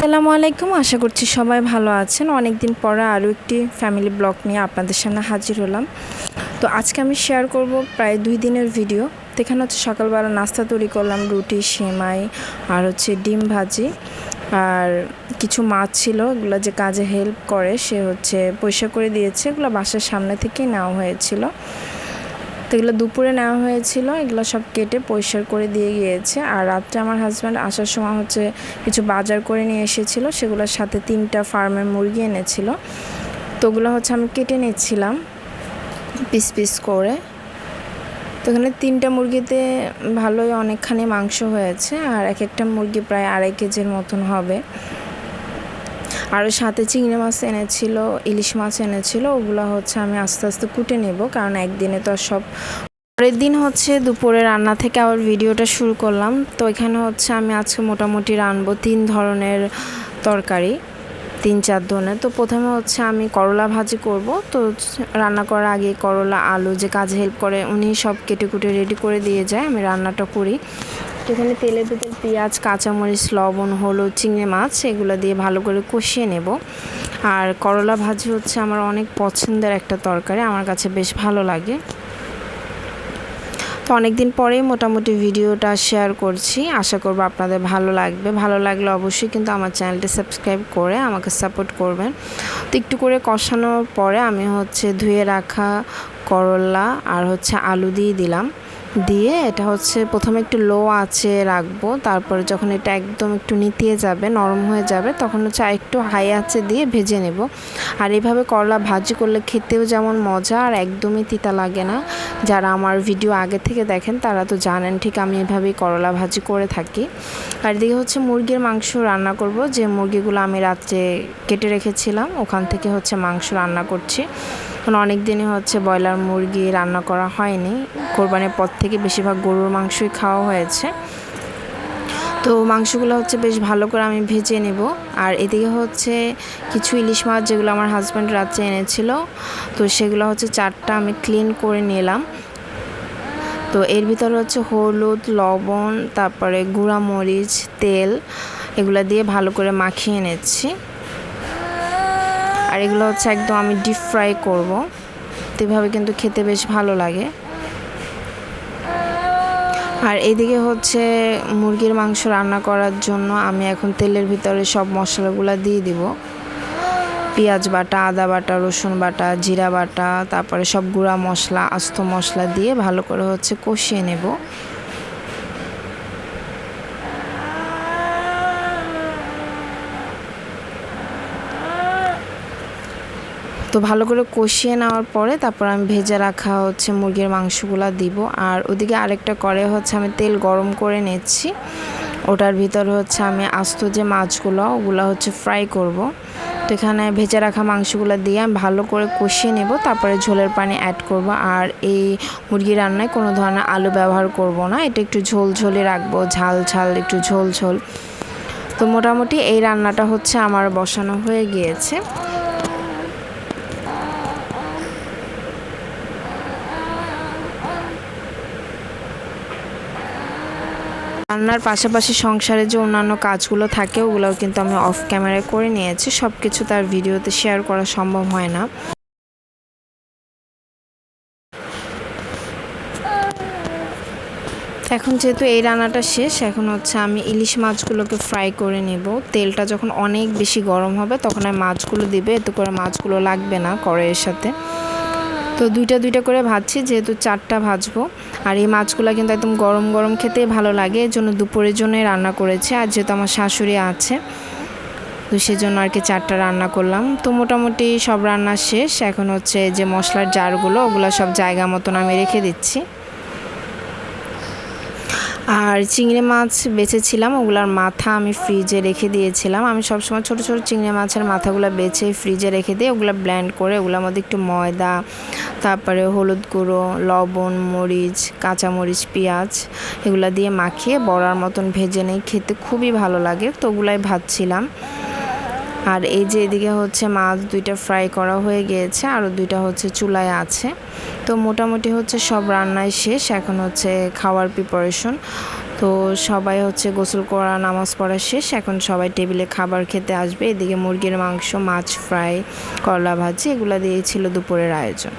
আসসালামু আলাইকুম। আশা করছি সবাই ভালো আছেন। অনেক দিন পরে আরও একটি ফ্যামিলি ব্লগ নিয়ে আপনাদের সামনে হাজির হলাম। তো আজকে আমি শেয়ার করব প্রায় দুই দিনের ভিডিও। তো এখানে হচ্ছে সকালবেলা নাস্তা তৈরি করলাম, রুটি, সেমাই আর হচ্ছে ডিম ভাজি। আর কিছু মাছ ছিল, এগুলো যে কাজে হেল্প করে সে হচ্ছে পয়সা করে দিয়েছে, এগুলো বাসার সামনে থেকেই নেওয়া হয়েছিল। তো এগুলো দুপুরে নেওয়া হয়েছিল, এগুলো সব কেটে পরিষ্কার করে দিয়ে গিয়েছে। আর রাত্রে আমার হাজব্যান্ড আসার সময় হচ্ছে কিছু বাজার করে নিয়ে এসেছিল, সেগুলোর সাথে তিনটা ফার্মের মুরগি এনেছিল। তো ওগুলো হচ্ছে আমি কেটে নিচ্ছিলাম পিস পিস করে। তো এখানে তিনটা মুরগিতে ভালোই অনেকখানি মাংস হয়েছে, আর এক একটা মুরগি প্রায় আড়াই কেজির মতন হবে। আর সাথে চিংড়ি মাছ এনেছিল, ইলিশ মাছ এনেছিল, ওগুলো হচ্ছে আমি আস্তে আস্তে কুটে নেব, কারণ একদিনে তো সব পরের দিন হচ্ছে দুপুরে রান্না থেকে আবার ভিডিওটা শুরু করলাম। তো এখানে হচ্ছে আমি আজকে মোটামুটি রানবো তিন ধরনের তরকারি, তিন চার ধরনের। তো প্রথমে হচ্ছে আমি করলা ভাজি করব, তো রান্না করার আগে করলা, আলু যে কাজে হেল্প করে উনি সব কেটে কুটে রেডি করে দিয়ে যায়, আমি রান্নাটা করি। তো এখানে তেলের ভিতর পেঁয়াজ, কাঁচামরিচ, লবণ, হলুদ, চিংড়ি মাছ এগুলো দিয়ে ভালো করে কষিয়ে নেব। আর করলা ভাজি হচ্ছে আমার অনেক পছন্দের একটা তরকারি, আমার কাছে বেশ ভালো লাগে। তো অনেক দিন পরেই মোটামুটি ভিডিওটা শেয়ার করছি, আশা করব আপনাদের ভালো লাগবে। ভালো লাগলে অবশ্যই কিন্তু আমার চ্যানেলটি সাবস্ক্রাইব করে আমাকে সাপোর্ট করবেন। তো একটু করে কষানোর পরে আমি হচ্ছে ধুয়ে রাখা করলা আর হচ্ছে আলু দিয়ে দিলাম। দিয়ে এটা হচ্ছে প্রথমে একটু লো আছে রাখব, তারপরে যখন এটা একদম একটু নিতিয়ে যাবে, নরম হয়ে যাবে, তখন হচ্ছে একটু হাই আছে দিয়ে ভেজে নেব। আর এইভাবে করলা ভাজি করলে খেতেও যেমন মজা আর একদমই তিতা লাগে না। যারা আমার ভিডিও আগে থেকে দেখেন, তারা তো জানেন ঠিক আমি এভাবেই করলা ভাজি করে থাকি। আর এদিকে হচ্ছে মুরগির মাংস রান্না করব, যে মুরগিগুলো আমি রাত্রে কেটে রেখেছিলাম, ওখান থেকে হচ্ছে মাংস রান্না করছি। এখন অনেক দিনই হচ্ছে ব্রয়লার মুরগি রান্না করা হয়নি। কোরবানির পর থেকে বেশিরভাগ গরুর মাংসই খাওয়া হয়েছে। তো মাংসগুলো হচ্ছে বেশ ভালো করে আমি ভেজে নেব। আর এদিকে হচ্ছে কিছু ইলিশ মাছ যেগুলো আমার হাজব্যান্ড রাত্রে এনেছিল, তো সেগুলো হচ্ছে চারটা আমি ক্লিন করে নিলাম। তো এর ভিতরে হচ্ছে হলুদ, লবণ, তারপরে গুঁড়া মরিচ, তেল, এগুলো দিয়ে ভালো করে মাখিয়ে নিচ্ছি। আর এগুলো হচ্ছে একদম আমি ডিপ ফ্রাই করব। এভাবে কিন্তু খেতে বেশ ভালো লাগে। আর এদিকে হচ্ছে মুরগির মাংস রান্না করার জন্য আমি এখন তেলের ভিতরে সব মশলাগুলো দিয়ে দিব। পেঁয়াজ বাটা, আদা বাটা, রসুন বাটা, জিরা বাটা, তারপরে সব গুঁড়া মশলা, আস্ত মশলা দিয়ে ভালো করে হচ্ছে কষিয়ে নেব। তো ভালো করে কষিয়ে নেওয়ার পরে তারপর আমি ভেজে রাখা হচ্ছে মুরগির মাংসগুলো দিব। আর ওদিকে আরেকটা করে হচ্ছে আমি তেল গরম করে নিচ্ছি। ওটার ভিতর হচ্ছে আমি আস্ত যে মাছগুলো, ওগুলো হচ্ছে ফ্রাই করব। তো এখানে ভেজে রাখা মাংসগুলো দিয়ে আমি ভালো করে কষিয়ে নেব, তারপরে ঝোলের পানি অ্যাড করব। আর এই মুরগি রান্নায় কোনো ধরনের আলু ব্যবহার করব না, এটা একটু ঝোল ঝোলে রাখব, ঝাল ঝাল, একটু ঝোল ঝোল। তো মোটামুটি এই রান্নাটা হচ্ছে আমার বসানো হয়ে গিয়েছে। রান্নার পাশাপাশি সংসারে যে অন্যান্য কাজগুলো থাকে, ওগুলোও কিন্তু আমি অফ ক্যামেরায় করে নিয়েছি। সব কিছু তার ভিডিওতে শেয়ার করা সম্ভব হয় না। এখন যেহেতু এই রান্নাটা শেষ, এখন হচ্ছে আমি ইলিশ মাছগুলোকে ফ্রাই করে নেব। তেলটা যখন অনেক বেশি গরম হবে, তখন আমি মাছগুলো দিবে, এতে করে মাছগুলো লাগবে না কড়াইয়ের সাথে। তো দুইটা দুইটা করে ভাজছি, যেহেতু চারটা ভাজবো। আর এই মাছগুলো কিন্তু একদম গরম গরম খেতে ভালো লাগে এর জন্য দুপুরের জন্যই রান্না করেছি। আর যেহেতু আমার শাশুড়ি আছে, তো সেজন্য আর কি চারটা রান্না করলাম। তো মোটামুটি সব রান্না শেষ। এখন হচ্ছে যে মশলার জারগুলো, ওগুলো সব জায়গা মতন আমি রেখে দিচ্ছি। আর চিংড়ি মাছ বেছেছিলাম, ওগুলার মাথা আমি ফ্রিজে রেখে দিয়েছিলাম। আমি সবসময় ছোটো ছোটো চিংড়ি মাছের মাথাগুলো বেছে ফ্রিজে রেখে দিয়ে ওগুলো ব্ল্যান্ড করে ওগুলোর মধ্যে একটু ময়দা, তারপরে হলুদ গুঁড়ো, লবণ, মরিচ, কাঁচামরিচ, পেঁয়াজ এগুলো দিয়ে মাখিয়ে বড়ার মতন ভেজে নেই, খেতে খুবই ভালো লাগে, তো ওগুলাই ভাজছিলাম। আর এই যে এদিকে হচ্ছে মাছ দুইটা ফ্রাই করা হয়ে গিয়েছে আরও দুইটা হচ্ছে চুলায় আছে। তো মোটামুটি হচ্ছে সব রান্নায় শেষ, এখন হচ্ছে খাওয়ার প্রিপারেশন তো সবাই হচ্ছে গোসল করা, নামাজ পড়া শেষ, এখন সবাই টেবিলে খাবার খেতে আসবে। এদিকে মুরগির মাংস, মাছ ফ্রাই করলা ভাজি, এগুলো দিয়েই ছিল দুপুরের আয়োজন।